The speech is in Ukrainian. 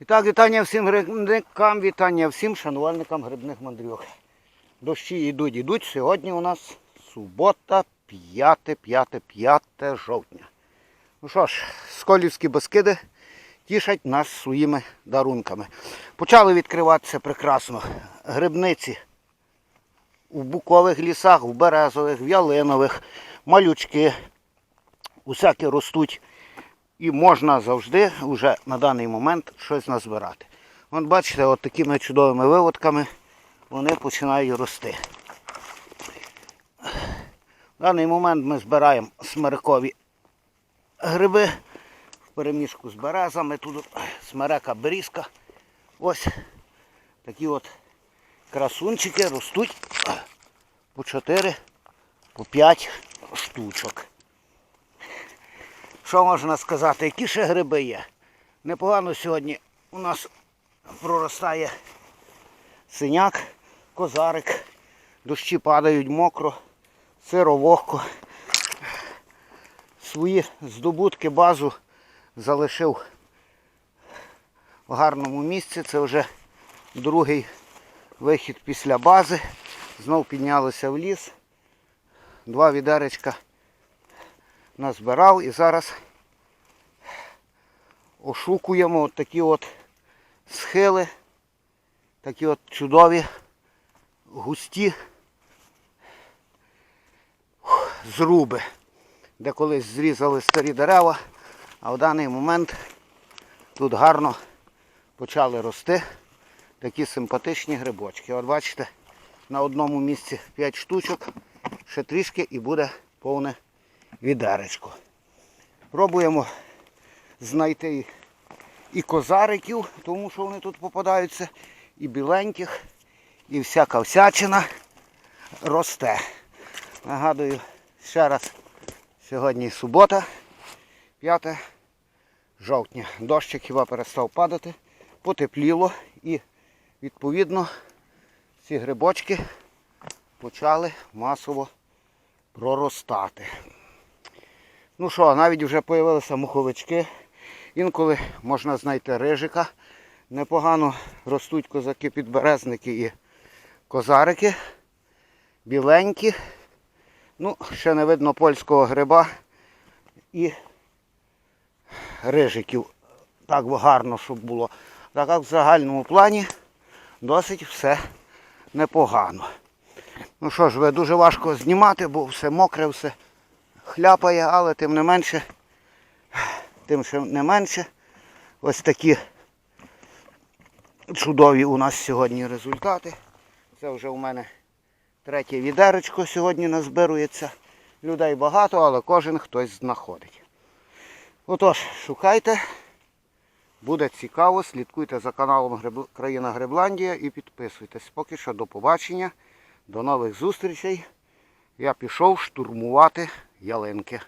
І так, вітання всім грибникам, вітання всім шанувальникам грибних мандрівок. Дощі йдуть, йдуть. Сьогодні у нас субота, 5, 5, 5 жовтня. Ну що ж, Сколівські Бескиди тішать нас своїми дарунками. Почали відкриватися прекрасно грибниці у букових лісах, в березових, в ялинових, малючки. Усякі ростуть і можна завжди вже на даний момент щось назбирати. От бачите, от такими чудовими виводками вони починають рости. В даний момент ми збираємо смерекові гриби в переміжку з березами. Тут смерека берізка. Ось такі от красунчики ростуть по 4, по 5 штучок. Що можна сказати? Які ще гриби є? Непогано сьогодні у нас проростає синяк, козарик, дощі падають мокро, сиро вогко. Свої здобутки, базу залишив в гарному місці. Це вже другий вихід після бази. Знов піднялися в ліс. Два відеречка назбирав і зараз ошукуємо от такі от схили, такі от чудові, густі зруби, де колись зрізали старі дерева, а в даний момент тут гарно почали рости такі симпатичні грибочки. От бачите, на одному місці 5 штучок, ще трішки і буде повне відеречко. Пробуємо знайти і- козариків, тому що вони тут попадаються, і біленьких, і всяка всячина росте. Нагадую ще раз, сьогодні субота, 5 жовтня. Дощик хіба перестав падати, потепліло і відповідно ці грибочки почали масово проростати. Ну що, навіть вже з'явилися муховички. Інколи можна знайти рижика. Непогано ростуть козаки підберезники і козарики. Біленькі. Ну, ще не видно польського гриба і рижиків. Так гарно, щоб було. Так як в загальному плані досить все непогано. Ну що ж, ви дуже важко знімати, бо все мокре, все хляпає, але тим не менше, тим ще не менше, ось такі чудові у нас сьогодні результати. Це вже у мене третє відеречко сьогодні назбирується. Людей багато, але кожен хтось знаходить. Отож, шукайте. Буде цікаво, слідкуйте за каналом. Країна Грибландія і підписуйтесь. Поки що до побачення, до нових зустрічей. Я пішов штурмувати ялинки.